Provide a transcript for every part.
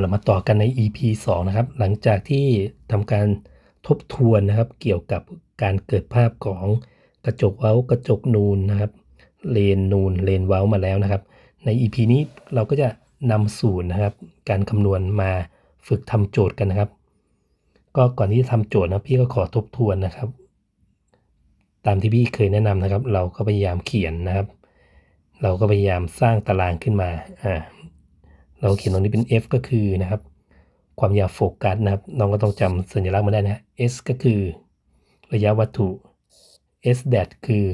เรามาต่อกันใน EP 2 นะครับ หลังจากที่ทำการทบทวนนะครับ เกี่ยวกับการเกิดภาพของกระจกเว้ากระจกนูนนะครับ เลนนูนเลนเว้ามาแล้วนะครับ ใน EP นี้เราก็จะนำสูตรนะครับ การคำนวณมาฝึกทำโจทย์กันนะครับ ก็ก่อนที่จะทำโจทย์นะพี่ก็ขอทบทวนนะครับ ตามที่พี่เคยแนะนำนะครับ เราก็พยายามเขียนนะครับ เราก็พยายามสร้างตารางขึ้นมาอ่า เราเขียนตรงนี้เป็น f ก็คือนะครับ ความยาวโฟกัสนะครับ น้องก็ต้องจำสัญลักษณ์มาได้นะ s ก็คือ ระยะวัตถุ s d a t คือ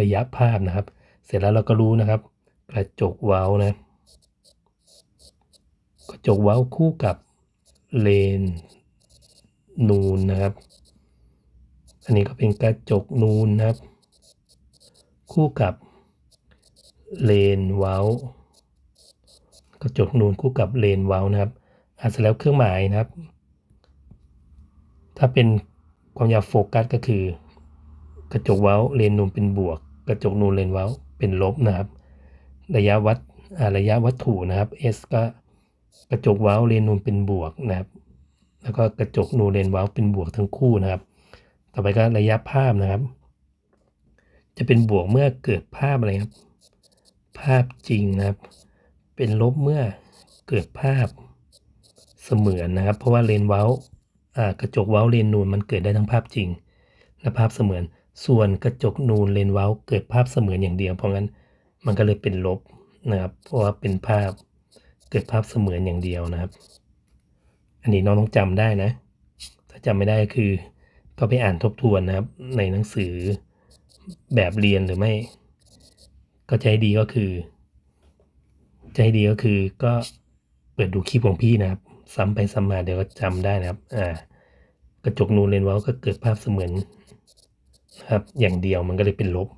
ระยะภาพนะครับ เสร็จแล้วเราก็รู้นะครับ กระจกเว้านะ กระจกเว้าคู่กับเลนนูนนะครับ อันนี้ก็เป็นกระจกนูนนะครับ คู่กับเลนเว้า ระจกนูนคู่กับเลนเว้านะครับอะเสร็จแล้วเครื่องหมายนะครับ ถ้าเป็นความยาวโฟกัสก็คือ กระจกเว้าเลนนูนเป็นบวก กระจกนูนเลนเว้าเป็นลบนะครับ ระยะวัดระยะวัตถุนะครับ s ก็กระจกเว้าเลนนูนเป็นบวกนะครับ แล้วก็กระจกนูนเลนเว้าเป็นบวกทั้งคู่นะครับ ต่อไปก็ระยะภาพนะครับ จะเป็นบวกเมื่อเกิดภาพอะไรครับ ภาพจริงนะครับ เป็นลบเมื่อเกิดภาพเสมือนนะครับ เพราะว่าเลนเว้าากระจกเว้าเลนนูนมันเกิดได้ทั้งภาพจริงและภาพเสมือน ส่วนกระจกนูนเลนเว้าเกิดภาพเสมือนอย่างเดียว เพราะงั้นมันก็เลยเป็นลบนะครับ เพราะว่าเป็นภาพเกิดภาพเสมือนอย่างเดียวนะครับ อันนี้น้องต้องจำได้นะ ถ้าจำไม่ได้ก็คือ ก็ไปอ่านทบทวนนะครับ ในหนังสือแบบเรียนหรือไม่ ก็ให้ดีก็คือ จะให้ดีก็คือก็เปิดดูคลิปของพี่นะครับ ซ้ำไปซ้ำมาเดี๋ยวก็จำได้นะครับ อ่ากระจกนูนเลนเว้าก็เกิดภาพเสมือนนะครับ อย่างเดียวมันก็เลยเป็นลบ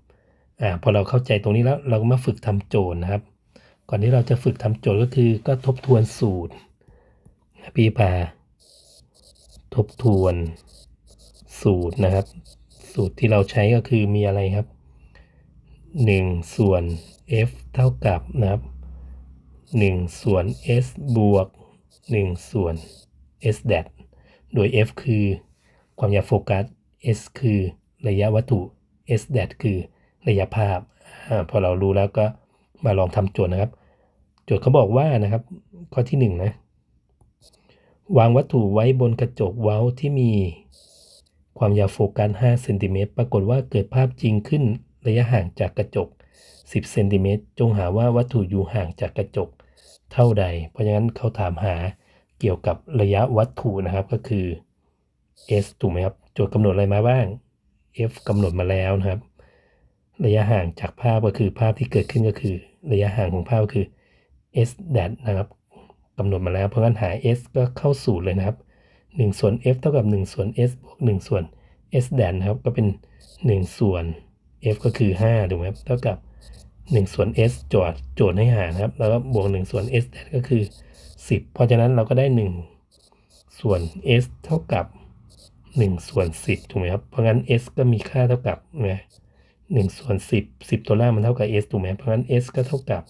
อ่า พอเราเข้าใจตรงนี้แล้วเราก็มาฝึกทำโจทย์นะครับ ก่อนที่เราจะฝึกทำโจทย์ก็คือก็ทบทวนสูตรพี่พาทบทวนสูตรนะครับ สูตรที่เราใช้ก็คือมีอะไรครับ 1 ส่วน f เท่ากับนะครับ 1 ส่วน s บวก 1 ส่วน s d a t โดย f คือความยาวโฟกัส s คือระยะวัตถุ s d a t คือระยะภาพอพอเรารู้แล้วก็มาลองทำโจทย์นะครับ โจทย์เขาบอกว่านะครับ ข้อที่1นะวางวัตถุไว้บนกระจกเว้าที่มีความยาวโฟกัส5เซนติเมตรปรากฏว่าเกิดภาพจริงขึ้นระยะห่างจากกระจก 10เซนติเมตรจงหาว่าวัตถุอยู่ห่างจากกระจกเท่าใด เพราะฉะนั้นเขาถามหาเกี่ยวกับระยะวัตถุนะครับก็คือ s ถูกไหมครับโจทย์กำหนดอะไรมาบ้าง f กำหนดมาแล้วนะครับ ระยะห่างจากภาพก็คือภาพที่เกิดขึ้นก็คือ ระยะห่างของภาพก็คือ s d a t นะครับกำหนดมาแล้ว เพราะงั้นหา s ก็เข้าสูตรเลยนะครับ 1 ส่วน f เท่ากับ 1 ส่วน s บวก 1 ส่วน s d a t นะครับก็เป็น 1 ส่วน f ก็คือ5ถูกไหมครับเท่ากับ 1 ส่วน s โจทย์โจทย์ให้หานะครับ แล้วก็บวก 1 ส่วน s d a t ก็คือ 10 เพราะฉะนั้นเราก็ได้ 1 ส่วน s เท่ากับ 1 ส่วน 10 ถูกไหมครับ เพราะงั้น s ก็มีค่าเท่ากับนะ1ส่วน10 10ตัวล่างมันเท่ากับ s ถูกไหมเพราะงั้น s ก็เท่ากับ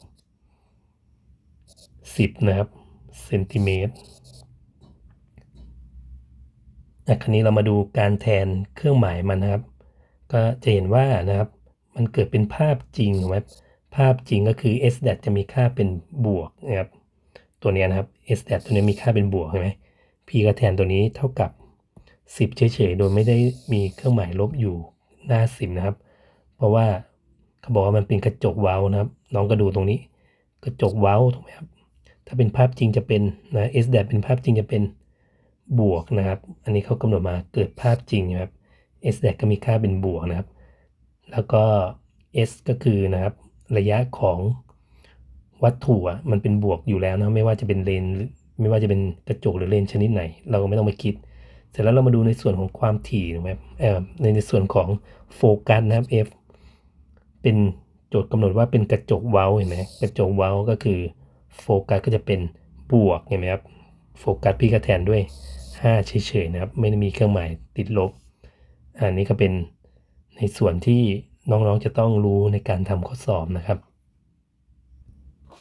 10นะครับเซนติเมตรอะคราวนี้เรามาดูการแทนเครื่องหมายมันนะครับ ก็จะเห็นว่านะครับ มันเกิดเป็นภาพจริงถูกไหม ภาพจริงก็คือ s d a t จะมีค่าเป็นบวกนะครับตัวนี้นะครับ s d a t ตัวนี้มีค่าเป็นบวกใช่ไหม p ก็แทนตัวนี้เท่ากับ 10 เฉยๆ โดยไม่ได้มีเครื่องหมายลบอยู่หน้า 10 นะครับ เพราะว่าเขาบอกว่ามันเป็นกระจกเว้านะครับ น้องก็ดูตรงนี้ กระจกเว้าถูกไหมครับ ถ้าเป็นภาพจริงจะเป็นนะ s d a t เป็นภาพจริงจะเป็นบวกนะครับ อันนี้เขากำหนดมาเกิดภาพจริงนะครับ s d a t ก็มีค่าเป็นบวกนะครับ แล้วก็ s ก็คือนะครับ ระยะของวัตถุอะมันเป็นบวกอยู่แล้วนะไม่ว่าจะเป็นเลนไม่ว่าจะเป็นกระจกหรือเลนชนิดไหน เราก็ไม่ต้องไปคิด เสร็จแล้วเรามาดูในส่วนของความถี่นะครับในในส่วนของโฟกัสนะครับ f เป็นโจทย์กำหนดว่าเป็นกระจกเว้าเห็นไหมกระจกเว้าก็คือโฟกัสก็จะเป็นบวกเห็นไหมครับโฟกัสพี่ก็แทนด้วย 5 เฉยๆนะครับ ไม่ได้มีเครื่องหมายติดลบ อันนี้ก็เป็นในส่วนที่ น้องๆจะต้องรู้ในการทำข้อสอบนะครับ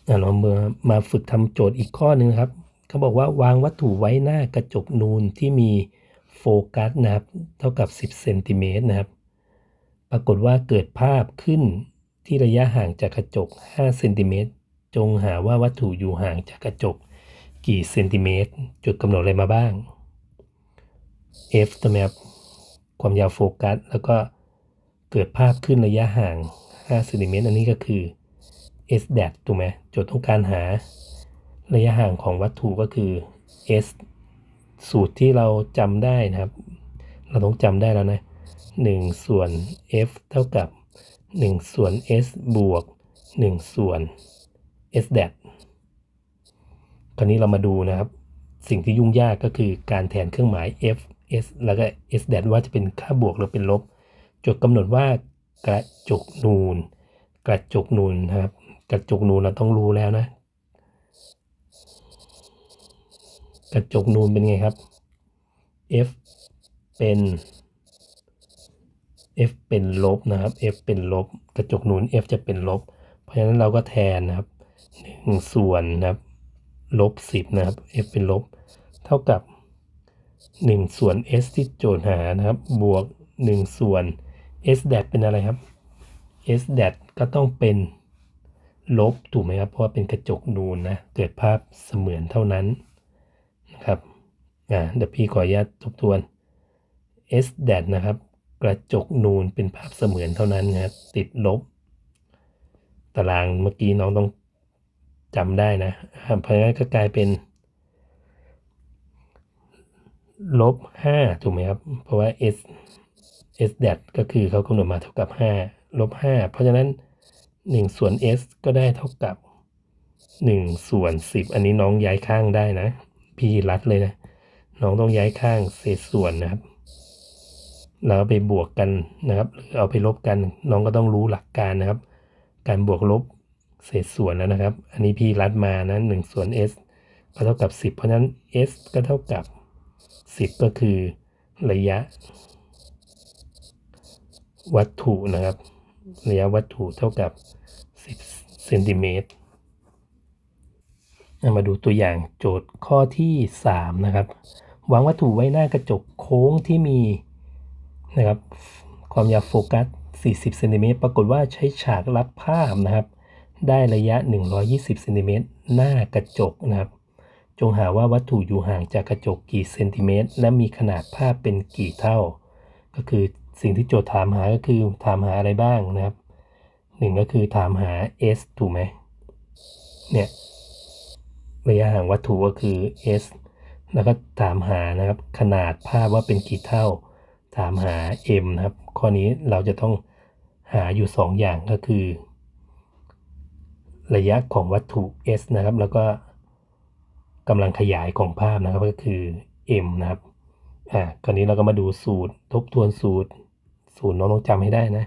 อ่เรามามาฝึกทำโจทย์อีกข้อหนึ่งครับเขาบอกว่าวางวัตถุไว้หน้ากระจกนูนที่มีโฟกัสนะครับ เท่ากับ 10เซนติเมตรนะครับ ปรากฏว่าเกิดภาพขึ้นที่ระยะห่างจากกระจก5เซนติเมตรจงหาว่าวัตถุอยู่ห่างจากกระจกกี่เซนติเมตร จุดกำหนดอะไรมาบ้าง f ตัวแมครับความยาวโฟกัส แล้วก็ เกิดภาพขึ้นระยะห่าง5เซนติเมตรอันนี้ก็คือ s d a t ถูกไหมโจทย์ต้องการหา ระยะห่างของวัตถุก็คือ s สูตรที่เราจำได้นะครับ เราต้องจำได้แล้วนะ 1 ส่วน f เท่ากับ 1 ส่วน s บวก 1 ส่วน s d a t คราวนี้เรามาดูนะครับ สิ่งที่ยุ่งยากก็คือการแทนเครื่องหมาย f s แล้วก็ s d a t ว่าจะเป็นค่าบวกหรือเป็นลบ จทย์กำหนดว่ากระจกนูน กระจกนูนนะครับ กระจกนูนเราต้องรู้แล้วนะ กระจกนูนเป็นไงครับ f เป็น f เป็นลบนะครับ f เป็นลบ กระจกนูน f จะเป็นลบ เพราะฉะนั้นเราก็แทนนะครับ1ส่วนนะครับลบ10นะครับ f เป็นลบ เท่ากับ 1 ส่วน s ที่โจทย์หานะครับ บวก 1 ส่วน s แดเป็นอะไรครับ s แดก็ต้องเป็นลบถูกไหมครับ เพราะว่าเป็นกระจกนูนนะ เกิดภาพเสมือนเท่านั้นนะครับอ่าเดี๋ยวพี่ขออนุญาตทบทวน s แดนะครับ กระจกนูนเป็นภาพเสมือนเท่านั้นนะครับติดลบ ตารางเมื่อกี้น้องต้องจำได้นะเพราะงั้นก็กลายเป็นลบ5ถูกไหมครับ เพราะว่า s s แดก็คือเขากำหนดมาเท่ากับ 5 ลบ 5 เพราะฉะนั้น 1 ส่วน s ก็ได้เท่ากับ 1 ส่วน 10 อันนี้น้องย้ายข้างได้นะ พี่รัดเลยนะ น้องต้องย้ายข้างเศษส่วนนะครับ แล้วไปบวกกันนะครับหรือเอาไปลบกัน น้องก็ต้องรู้หลักการนะครับ การบวกลบเศษส่วนแล้วนะครับ อันนี้พี่รัดมานะ1ส่วน s ก็เท่ากับ 10 เพราะฉะนั้น s ก็เท่ากับ 10 ก็คือระยะ วัตถุนะครับ ระยะวัตถุเท่ากับ 10เซนติเมตรมาดูตัวอย่างโจทย์ข้อที่ 3 นะครับวางวัตถุไว้หน้ากระจกโค้งที่มีนะครับความยาวโฟกัส 40เซนติเมตรปรากฏว่าใช้ฉากรับภาพนะครับ ได้ระยะ 120เซนติเมตรหน้ากระจกนะครับ จงหาว่าวัตถุอยู่ห่างจากกระจกกี่เซนติเมตร และมีขนาดภาพเป็นกี่เท่า ก็คือ สิ่งที่โจทย์ถามหาก็คือถามหาอะไรบ้างนะครับหนึ่งก็คือถามหา s ถูกไหมเนี่ยระยะห่างวัตถุก็คือ s แล้วก็ถามหานะครับขนาดภาพว่าเป็นกี่เท่า ถามหา m นะครับ ข้อนี้เราจะต้องหาอยู่ 2ออย่างก็คือ ระยะของวัตถุ s นะครับ แล้วก็กำลังขยายของภาพนะครับก็คือ m นะครับอ่าคราวนี้เราก็มาดูสูตรทบทวนสูตร สูตรน้องต้องจำให้ได้นะ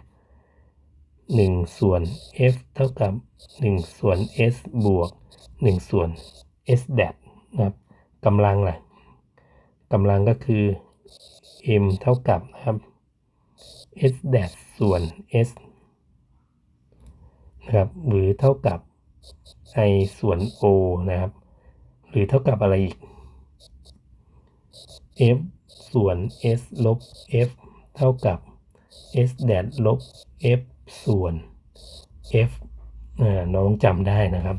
1ส่วน f เท่ากับ1ส่วน s บวก1ส่วน s แดนะครับกำลังแหละกำลังก็คือ m เท่ากับนะครับ s แดส่วน s นะครับหรือเท่ากับ i ส่วน o นะครับ หรือเท่ากับอะไรอีก f ส่วน s ลบ f เท่ากับ s แดดลบ f ส่วน f น้องจำได้นะครับ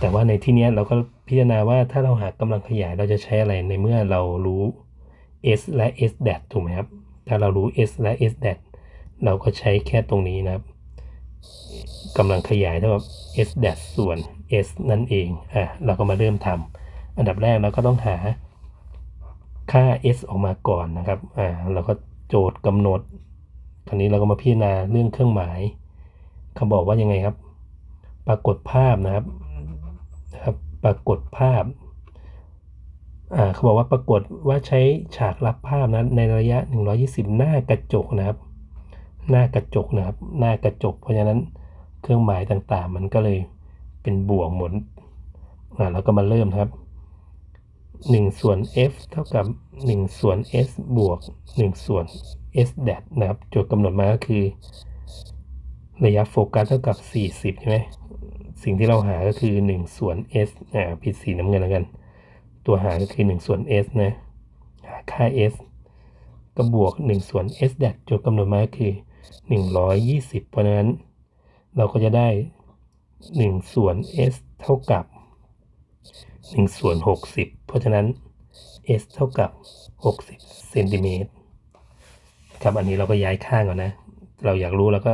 แต่ว่าในที่นี้เราก็พิจารณาว่าถ้าเราหากำลังขยายเราจะใช้อะไรในเมื่อเรารู้ s และ s แดดถูกไหมครับ ถ้าเรารู้ s และ s แดดเราก็ใช้แค่ตรงนี้นะครับกำลังขยายเท่ากับ s แดส่วน s นั่นเอง อะ เราก็มาเริ่มทำอันดับแรกเราก็ต้องหาค่า s ออกมาก่อนนะครับ อ่า เราก็ โจทย์กำหนดคราวนี้เราก็มาพิจารณาเรื่องเครื่องหมายเขาบอกว่ายังไงครับ ปรากฏภาพนะครับครับ ปรากฏภาพอ่าเขาบอกว่าปรากฏว่าใช้ฉากรับภาพนั้นในระยะ 120 หน้ากระจกนะครับ หน้ากระจกนะครับ หน้ากระจก เพราะฉะนั้นเครื่องหมายต่างๆ มันก็เลยเป็นบวกหมดอ่าเราก็มาเริ่มครับ 1 ส่วน f เท่ากับ 1 ส่วน s บวก 1 ส่วน s แดดนะครับโจทย์กำหนดมาก็คือ ระยะโฟกัสเท่ากับ 40 ใช่ไหมสิ่งที่เราหาก็คือ 1 ส่วน s อ่าผิดสีน้ำเงินแล้วกัน ตัวหาก็คือ 1 ส่วน s นะหาค่า s ก็บวก 1 ส่วน s แดดโจทย์กำหนดมาก็คือ 120 เพราะฉะนั้น เราก็จะได้ 1 ส่วน s เท่ากับ 1ส่วน60 เพราะฉะนั้น s เท่ากับ 60เซนติเมตรครับอันนี้เราก็ย้ายข้างก่อนนะ เราอยากรู้แล้วก็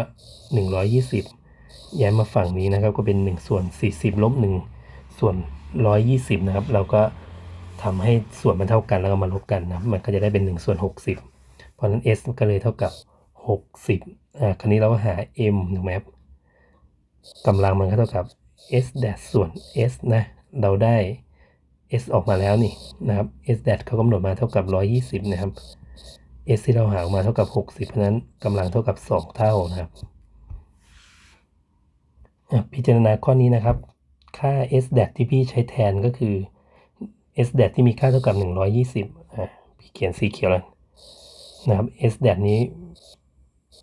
120 ย้ายมาฝั่งนี้นะครับ ก็เป็น 1 ส่วน 40 ลบ 1 ส่วน 120 นะครับ เราก็ทำให้ส่วนมันเท่ากันแล้วก็มาลบกันนะมันก็จะได้เป็น 1 ส่วน 60 เพราะฉะนั้น s ก็เลยเท่ากับ 60อ่าคราวนี้เราก็หา m ถูกไหมครับกำลังมันก็เท่ากับ s แดส่วน s นะ เราได้ s ออกมาแล้วนี่นะครับ s แดดเขากำหนดมาเท่ากับ 120 นะครับ s ที่เราหาออกมาเท่ากับ 60 เพราะนั้นกำลังเท่ากับ 2 เท่านะครับ พิจารณาข้อนี้นะครับ ค่า s แดดที่พี่ใช้แทนก็คือ s แดดที่มีค่าเท่ากับ 120อะพี่เขียนสีเขียวแล้วนะครับ s แดดนี้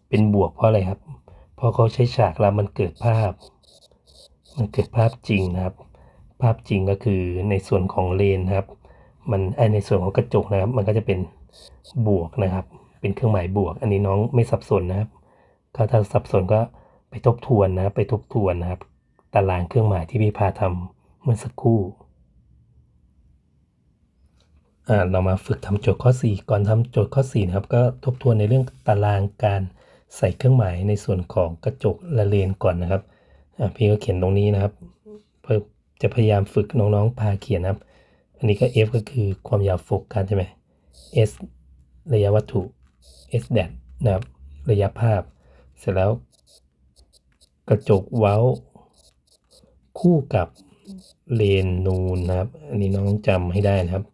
เป็นบวกเพราะอะไรครับ เพราะเขาใช้ฉากแล้วมันเกิดภาพ มันเกิดภาพจริงนะครับ ภาพจริงก็คือในส่วนของเลนครับ มันในส่วนของกระจกนะครับ มันก็จะเป็นบวกนะครับ เป็นเครื่องหมายบวก อันนี้น้องไม่สับสนนะครับถ้าถ้าสับสนก็ไปทบทวนนะครับ ไปทบทวนนะครับ ตารางเครื่องหมายที่พี่พาทำเมื่อสักครู่อ่าเรามาฝึกทำโจทย์ข้อ 4 ก่อนทำโจทย์ข้อ4นะครับก็ทบทวนในเรื่องตารางการใส่เครื่องหมายในส่วนของกระจกและเลนก่อนนะครับพี่ก็เขียนตรงนี้นะครับ จะพยายามฝึกน้องๆพาเขียนนะครับ อันนี้ก็ f ก็คือความยาวโฟกัสใช่ไหม s ระยะวัตถุ s แดดนะครับ ระยะภาพ เสร็จแล้ว กระจกเว้า คู่กับเลนนูนนะครับ อันนี้น้องจำให้ได้นะครับ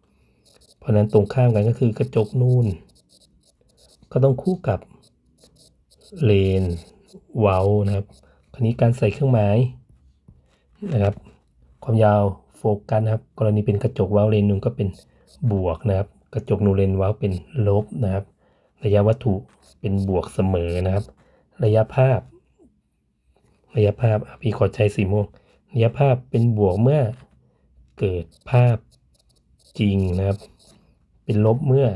เพราะฉะนั้นตรงข้ามกันก็คือกระจกนูนก็ต้องคู่กับเลนเว้านะครับ คราวนี้การใส่เครื่องหมายนะครับ ความยาวโฟกัสนะครับ กรณีเป็นกระจกเว้าเลนนูนก็เป็นบวกนะครับ กระจกนูเลนเว้าเป็นลบนะครับ ระยะวัตถุเป็นบวกเสมอนะครับ ระยะภาพ ระยะภาพอะพี่ขอใช้สีม่วงระยะภาพเป็นบวกเมื่อเกิดภาพจริงนะครับ เป็นลบเมื่อ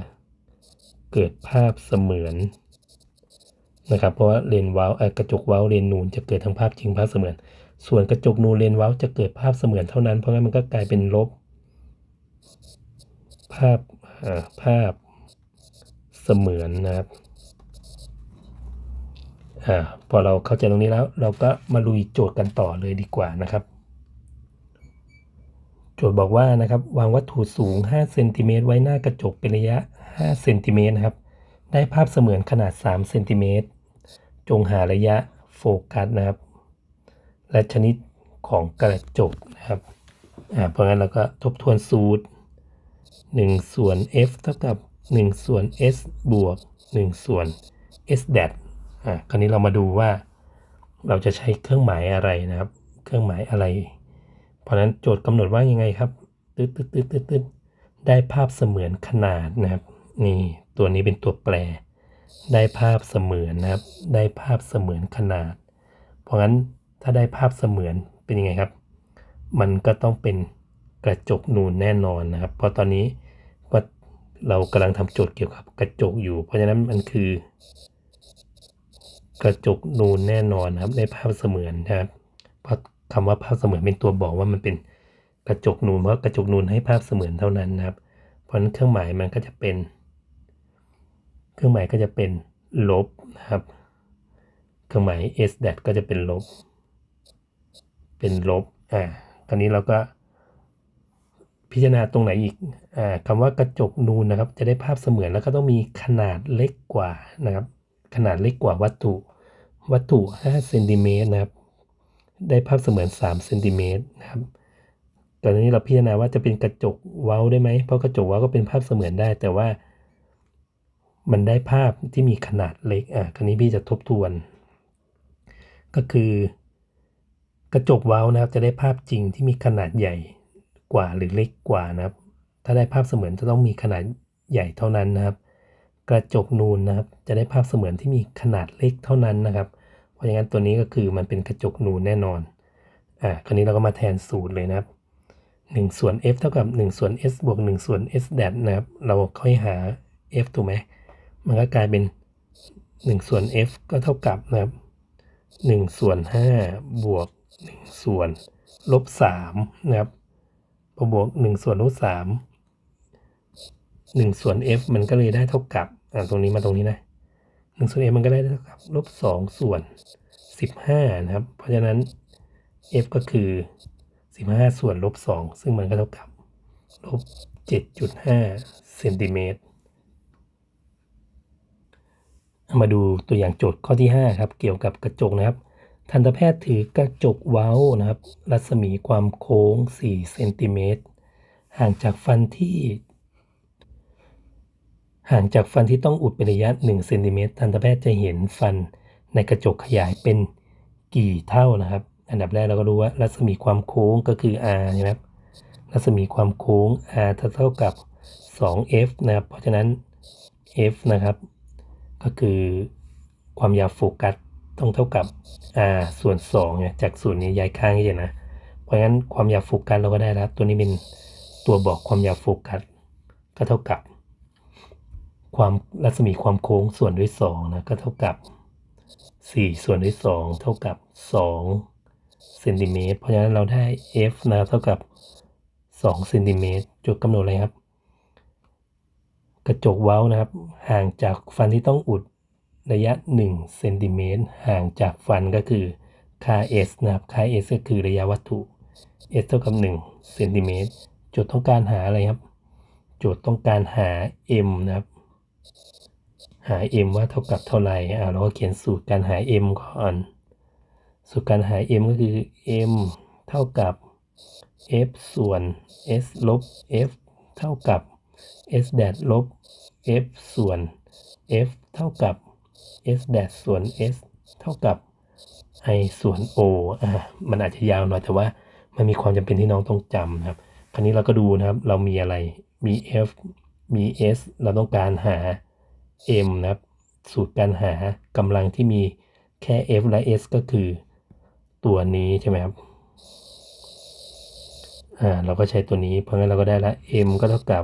เกิดภาพเสมือนนะครับ เพราะว่าเลนว้าเอ่อกระจกเว้าเลนนูนจะเกิดทั้งภาพจริงภาพเสมือน ส่วนกระจกนูนเลนเว้าจะเกิดภาพเสมือนเท่านั้น เพราะงั้นมันก็กลายเป็นลบ ภาพาภาพเสมือนนะครับอ่าพอเราเข้าใจตรงนี้แล้ว เราก็มาลุยโจทย์กันต่อเลยดีกว่านะครับ โจทย์บอกว่านะครับ วางวัตถุสูง 5 เซนติเมตรไว้หน้ากระจกเป็นระยะ 5 เซนติเมตรนะครับ ได้ภาพเสมือนขนาด 3 เซนติเมตร จงหาระยะโฟกัสนะครับ และชนิดของกระจกนะครับอ่าเพราะงั้นเราก็ทบทวนสูตร 1 ส่วน f เท่ากับ 1 ส่วน s บวก 1 ส่วน s แดดอ่าคราวนี้เรามาดูว่า เราจะใช้เครื่องหมายอะไรนะครับ เครื่องหมายอะไร เพราะฉะนั้นโจทย์กำหนดว่ายังไงครับตึ๊ดตึ๊ดตึ๊ดตึ๊ดตึ๊ดได้ภาพเสมือนขนาดนะครับ นี่ตัวนี้เป็นตัวแปร ได้ภาพเสมือนนะครับ ได้ภาพเสมือนขนาด เพราะงั้น ถ้าได้ภาพเสมือนเป็นยังไงครับ มันก็ต้องเป็นกระจกนูนแน่นอนนะครับ เพราะตอนนี้ว่าเรากำลังทำโจทย์เกี่ยวกับกระจกอยู่ เพราะฉะนั้นมันคือ กระจกนูนแน่นอนนะครับได้ภาพเสมือนนะครับ เพราะคำว่าภาพเสมือนเป็นตัวบอกว่ามันเป็นกระจกนูนเพราะกระจกนูนให้ภาพเสมือนเท่านั้นนะครับ เพราะฉะนั้นเครื่องหมายมันก็จะเป็น เครื่องหมายก็จะเป็นลบนะครับ เครื่องหมาย s แดก็จะเป็นลบ เป็นลบอ่าคราวนี้เราก็พิจารณาตรงไหนอีกอ่าคำว่ากระจกนูนนะครับ จะได้ภาพเสมือนแล้วก็ต้องมีขนาดเล็กกว่านะครับ ขนาดเล็กกว่าวัตถุ วัตถุ5เซนติเมตรนะครับ ได้ภาพเสมือน3เซนติเมตรนะครับตอนนี้เราพิจารณาว่าจะเป็นกระจกเว้าได้ไหม เพราะกระจกเว้าก็เป็นภาพเสมือนได้ แต่ว่า มันได้ภาพที่มีขนาดเล็กอะคราวนี้พี่จะทบทวน ก็คือ กระจกว้านะครับจะได้ภาพจริงที่มีขนาดใหญ่กว่าหรือเล็กกว่านะครับ ถ้าได้ภาพเสมือนจะต้องมีขนาดใหญ่เท่านั้นนะครับ กระจกนูนนะครับ จะได้ภาพเสมือนที่มีขนาดเล็กเท่านั้นนะครับ เพราะฉะนั้นตัวนี้ก็คือมันเป็นกระจกนูนแน่นอนอ่าคราวนี้เราก็มาแทนสูตรเลยนะครับ1ส่วน f เท่ากับ1ส่วน s บวก1ส่วน s แดดนะครับ เราค่อยหา f ถูกไหม มันก็กลายเป็น 1 ส่วน f ก็เท่ากับนะครับ1ส่วน5บวก 1 ส่วนลบ3นะครับพอบวก 1 ส่วนลบ3 1 ส่วน f มันก็เลยได้เท่ากับอ่าตรงนี้มาตรงนี้นะ1ส่วน f มันก็ได้เท่ากับลบ2ส่วน 15 นะครับ เพราะฉะนั้น f ก็คือ 15 ส่วนลบ2ซึ่งมันก็เท่ากับลบ7.5เซนติเมตรมาดูตัวอย่างโจทย์ข้อที่ 5 ครับ เกี่ยวกับกระจกนะครับ ทันตแพทย์ถือกระจกเว้านะครับ รัศมีความโค้ง 4 เซนติเมตร ห่างจากฟันที่ ห่างจากฟันที่ต้องอุดเป็นระยะ 1 เซนติเมตร ทันตแพทย์จะเห็นฟันในกระจกขยายเป็นกี่เท่านะครับ อันดับแรกเราก็รู้ว่ารัศมีความโค้งก็คือ r ใช่ไหมครับ รัศมีความโค้ง r เท่ากับ 2f นะครับ เพราะฉะนั้น f นะครับ ก็คือความยาวโฟกัส ต้องเท่ากับ r ส่วน2เนี่ยจากส่วนนี้ย้ายข้างนี่นะ เพราะงั้นความยาวโฟกัสเราก็ได้แล้ว ตัวนี้เป็นตัวบอกความยาวโฟกัสก็เท่ากับ ความรัศมีความโค้งส่วนด้วย2นะก็เท่ากับ 4 ส่วนด้วย2เท่ากับ2เซนติเมตรเพราะฉะนั้นเราได้ f นะเท่ากับ2เซนติเมตรจุดกำหนดอะไรครับ กระจกเว้านะครับ ห่างจากฟันที่ต้องอุด ระยะ1เซนติเมตรห่างจากฟันก็คือค่า s นะครับค่า s ก็คือระยะวัตถุ s เท่ากับ1เซนติเมตรโจทย์ต้องการหาอะไรครับ โจทย์ต้องการหา m นะครับ หา m ว่าเท่ากับเท่าไหร่อ่าเราก็เขียนสูตรการหา m ก่อน สูตรการหา m ก็คือ m เท่ากับ f ส่วน s ลบ f เท่ากับ s แดดลบ f ส่วน f เท่ากับ s แดส่วน s เท่ากับ i ส่วน o อ่ามันอาจจะยาวหน่อยแต่ว่ามันมีความจำเป็นที่น้องต้องจำนะครับ คราวนี้เราก็ดูนะครับ เรามีอะไร มี f มี s เราต้องการหา m นะครับ สูตรการหากำลังที่มีแค่ f และ s ก็คือตัวนี้ใช่ไหมครับ อ่า เราก็ใช้ตัวนี้ เพราะงั้นเราก็ได้ละ m ก็เท่ากับ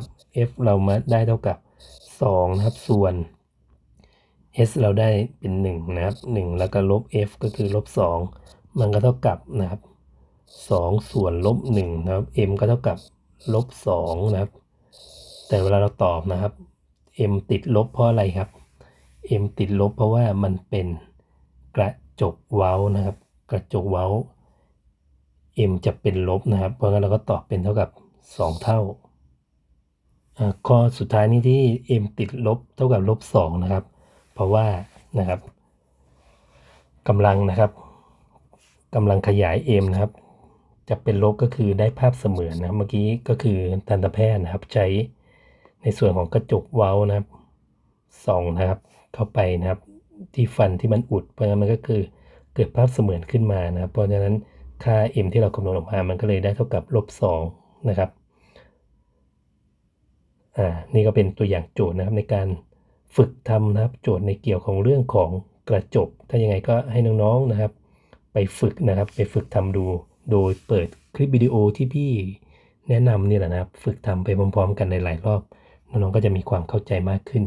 f เรามาได้เท่ากับ 2 นะครับ ส่วน s เราได้เป็น1นะครับ1 แล้วก็ลบ f ก็คือลบ2มันก็เท่ากับนะครับ2ส่วนลบ1นะครับ m ก็เท่ากับลบ2นะครับ แต่เวลาเราตอบนะครับ m ติดลบเพราะอะไรครับ m ติดลบเพราะว่ามันเป็นกระจกเว้านะครับ กระจกเว้า m จะเป็นลบนะครับ เพราะงั้นเราก็ตอบเป็นเท่ากับ 2 เท่าอ่าข้อสุดท้ายนี้ที่ m ติดลบเท่ากับลบ2นะครับ ราะว่านะครับกำลังนะครับกำลังขยาย m นะครับ จะเป็นลบก็คือได้ภาพเสมือนนะครับ เมื่อกี้ก็คือทันตแพทย์นะครับ ใช้ในส่วนของกระจกเว้านะครับส่องนะครับ เข้าไปนะครับ ที่ฟันที่มันอุด เพราะงั้นมันก็คือเกิดภาพเสมือนขึ้นมานะครับ เพราะฉะนั้นค่า m ที่เราคำนวณออกมา มันก็เลยได้เท่ากับลบ2นะครับ อ่า นี่ก็เป็นตัวอย่างโจทย์นะครับในการ ฝึกทำนะครับ โจทย์ในเกี่ยวของเรื่องของกระจก ถ้ายังไงก็ให้น้องๆนะครับ ไปฝึกนะครับ ไปฝึกทำดู โดยเปิดคลิปวิดีโอที่พี่แนะนำนี่แหละนะครับ ฝึกทำไปพร้อม ๆ กันในหลายรอบ น้องๆก็จะมีความเข้าใจมากขึ้น